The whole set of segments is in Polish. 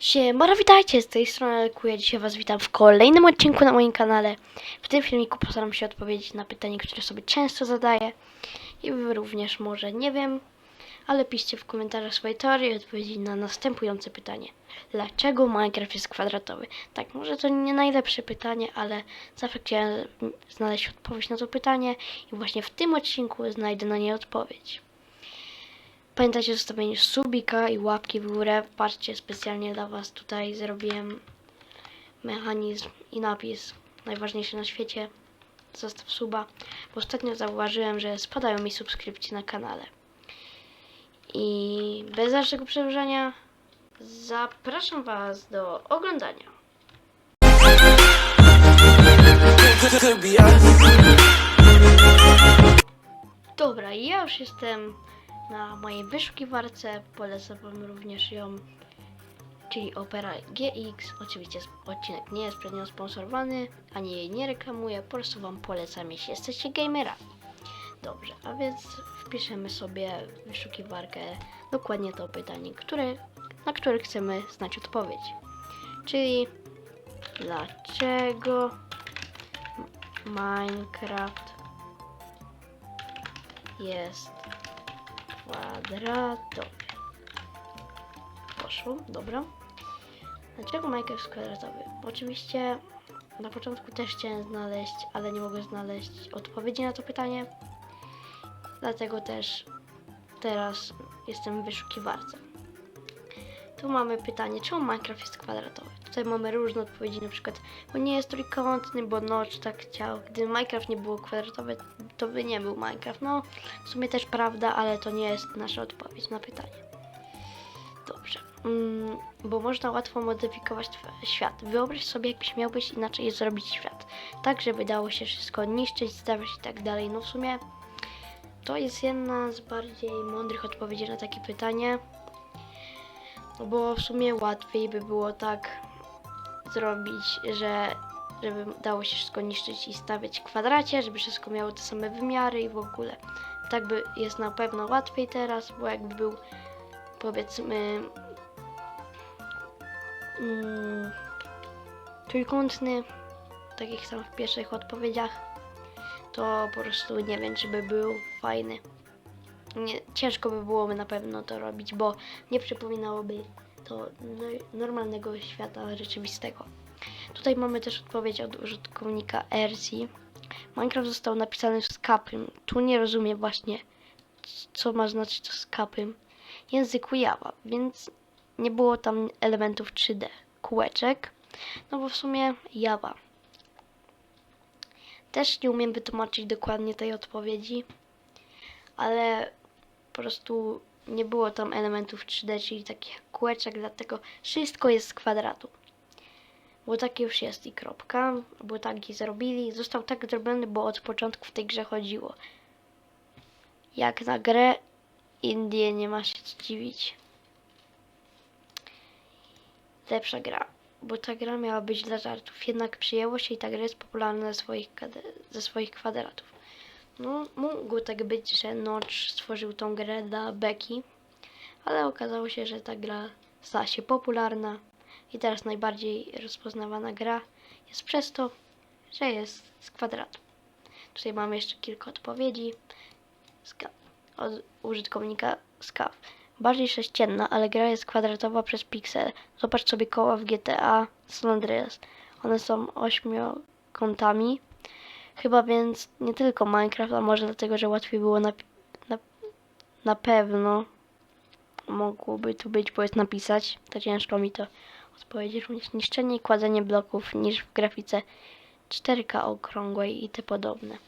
Siemora, witajcie, z tej strony Elku, ja dzisiaj was witam w kolejnym odcinku na moim kanale. W tym filmiku postaram się odpowiedzieć na pytanie, które sobie często zadaję i wy również może, nie wiem, ale piszcie w komentarzach swoje teorie i odpowiedzi na następujące pytanie. Dlaczego Minecraft jest kwadratowy? Tak, może to nie najlepsze pytanie, ale zawsze chciałem znaleźć odpowiedź na to pytanie i właśnie w tym odcinku znajdę na nie odpowiedź. Pamiętajcie o zostawieniu subika i łapki w górę. Patrzcie, specjalnie dla Was tutaj zrobiłem mechanizm i napis najważniejszy na świecie. Zostaw suba, bo ostatnio zauważyłem, że spadają mi subskrypcje na kanale. I bez dalszego przedłużania zapraszam Was do oglądania. Dobra, ja już jestem na mojej wyszukiwarce. Polecam Wam również ją, czyli Opera GX. Oczywiście odcinek nie jest przed nią sponsorowany, ani jej nie reklamuję, po prostu Wam polecam, jeśli jesteście gamerami. Dobrze, a więc wpiszemy sobie w wyszukiwarkę dokładnie to pytanie, które, na które chcemy znać odpowiedź. Czyli dlaczego Minecraft jest kwadratowy. Poszło, dobra. Dlaczego Minecraft kwadratowy? Oczywiście na początku też chciałem znaleźć, ale nie mogłem znaleźć odpowiedzi na to pytanie. Dlatego też teraz jestem w wyszukiwarce. Tu mamy pytanie, czemu Minecraft jest kwadratowy? Tutaj mamy różne odpowiedzi, na przykład, bo nie jest trójkątny, bo Notch tak chciał. Gdyby Minecraft nie było kwadratowy, to by nie był Minecraft. No, w sumie też prawda, ale to nie jest nasza odpowiedź na pytanie. Dobrze. Mm, bo można łatwo modyfikować świat. Wyobraź sobie, jakbyś miałbyś inaczej zrobić świat. Tak, żeby dało się wszystko niszczyć, stawiać i tak dalej. No w sumie to jest jedna z bardziej mądrych odpowiedzi na takie pytanie. No bo w sumie łatwiej by było tak zrobić, że żeby dało się wszystko niszczyć i stawiać w kwadracie, żeby wszystko miało te same wymiary i w ogóle. Tak by jest na pewno łatwiej teraz, bo jakby był powiedzmy mm, trójkątny, tak jak sam w pierwszych odpowiedziach, to po prostu nie wiem, czy by był fajny. Nie, ciężko by byłoby na pewno to robić, bo nie przypominałoby no- normalnego świata rzeczywistego. Tutaj mamy też odpowiedź od użytkownika RC. Minecraft został napisany z kapym. Tu nie rozumiem właśnie, co ma znaczyć to z kapym. Języku Java, więc nie było tam elementów 3D. Kółeczek, no bo w sumie Java. Też nie umiem wytłumaczyć dokładnie tej odpowiedzi, ale po prostu nie było tam elementów 3D, czyli takich kółeczek, dlatego wszystko jest z kwadratu. Bo taki już jest i kropka, bo taki zrobili. Został tak zrobiony, bo od początku w tej grze chodziło. Jak na grę Indie nie ma się dziwić. Lepsza gra, bo ta gra miała być dla żartów, jednak przyjęło się i ta gra jest popularna ze swoich, ze swoich kwadratów. No, mógł tak być, że Notch stworzył tą grę dla Becky, ale okazało się, że ta gra stała się popularna i teraz najbardziej rozpoznawana gra jest przez to, że jest z kwadratu. Tutaj mamy jeszcze kilka odpowiedzi od użytkownika Skav. Bardziej sześcienna, ale gra jest kwadratowa przez piksel. Zobacz sobie koła w GTA San Andreas. One są ośmiokątami. Chyba więc nie tylko Minecraft, a może dlatego, że łatwiej było na, na, na pewno mogłoby tu być, bo jest napisać. To ciężko mi to odpowiedzieć. Niszczenie i kładzenie bloków niż w grafice 4K okrągłej i te podobne.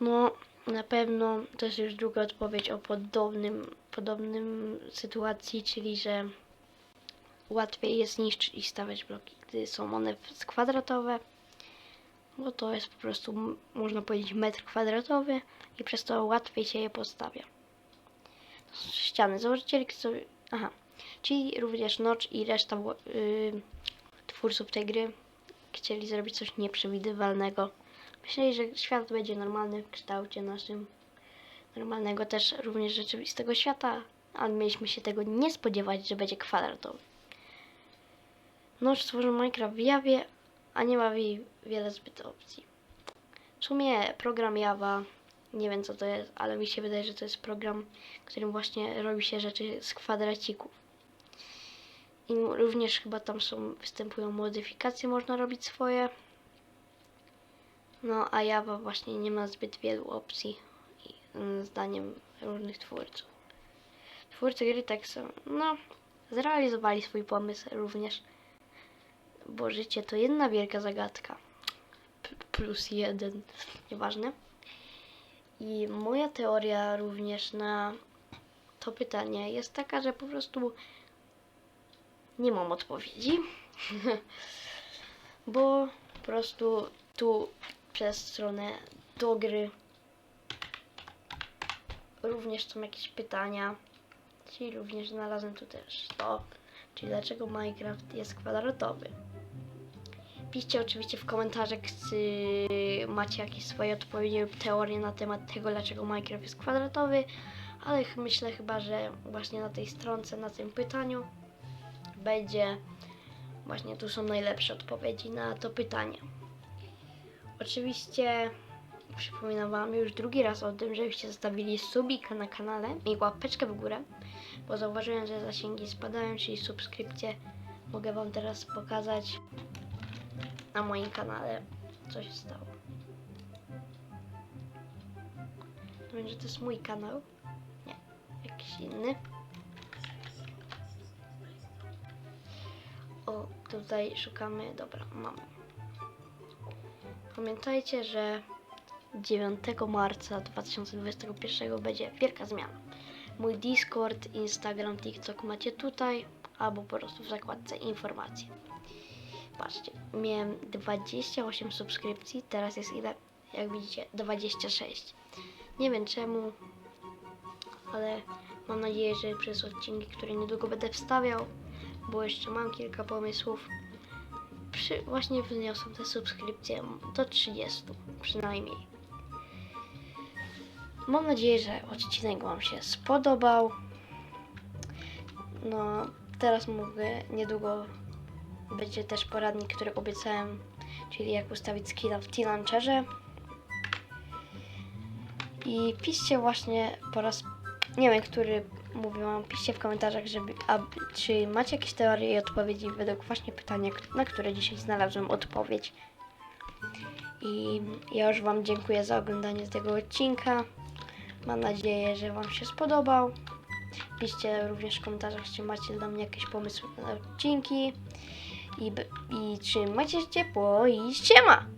No, na pewno to jest już druga odpowiedź o podobnym, podobnym sytuacji, czyli że łatwiej jest niszczyć i stawiać bloki, gdy są one kwadratowe, bo to jest po prostu, można powiedzieć, metr kwadratowy i przez to łatwiej się je postawia. Są ściany. Założyciele sobie... Aha. Czyli również Notch i reszta wło- y, twórców tej gry chcieli zrobić coś nieprzewidywalnego. Myśleli, że świat będzie normalny w kształcie naszym, normalnego też również rzeczywistego świata, ale mieliśmy się tego nie spodziewać, że będzie kwadratowy. Notch stworzył Minecraft w Jawie, a nie ma w jej wiele zbyt opcji. W sumie program Java, nie wiem co to jest, ale mi się wydaje, że to jest program, którym właśnie robi się rzeczy z kwadracików. I również chyba tam są, występują modyfikacje, można robić swoje. No, a Java właśnie nie ma zbyt wielu opcji, mm, zdaniem różnych twórców. Twórcy gry tak są, no, zrealizowali swój pomysł również. Bo życie to jedna wielka zagadka. P- plus jeden, nieważne. I moja teoria również na to pytanie jest taka, że po prostu nie mam odpowiedzi. Bo po prostu tu przez stronę do gry również są jakieś pytania. Czyli również znalazłem tu też to, czyli dlaczego Minecraft jest kwadratowy. Piszcie oczywiście w komentarzach, czy macie jakieś swoje odpowiedzi lub teorie na temat tego, dlaczego Minecraft jest kwadratowy, ale myślę chyba, że właśnie na tej stronce, na tym pytaniu będzie właśnie tu są najlepsze odpowiedzi na to pytanie. Oczywiście przypominam Wam już drugi raz o tym, żebyście zostawili subika na kanale i łapeczkę w górę, bo zauważyłem, że zasięgi spadają, czyli subskrypcje mogę Wam teraz pokazać na moim kanale, co się stało. Wiem, to jest mój kanał. Nie, jakiś inny. O, tutaj szukamy. Dobra, mamy. Pamiętajcie, że 9 marca 2021 będzie wielka zmiana. Mój Discord, Instagram, TikTok macie tutaj, albo po prostu w zakładce informacje. Patrzcie, miałem 28 subskrypcji, teraz jest ile? Jak widzicie, 26. Nie wiem czemu, ale mam nadzieję, że przez odcinki, które niedługo będę wstawiał, bo jeszcze mam kilka pomysłów, przy, właśnie wzniosą te subskrypcje do 30 przynajmniej. Mam nadzieję, że odcinek Wam się spodobał. No, teraz mówię, niedługo będzie też poradnik, który obiecałem, czyli jak ustawić skilla w T-Launcherze. I piszcie właśnie po raz, nie wiem, który mówiłam, piszcie w komentarzach, żeby, a, czy macie jakieś teorie i odpowiedzi według właśnie pytania, na które dzisiaj znalazłem odpowiedź. I ja już Wam dziękuję za oglądanie tego odcinka. Mam nadzieję, że Wam się spodobał. Piszcie również w komentarzach, czy macie dla mnie jakieś pomysły na odcinki. I, I trzymajcie się ciepło i siema!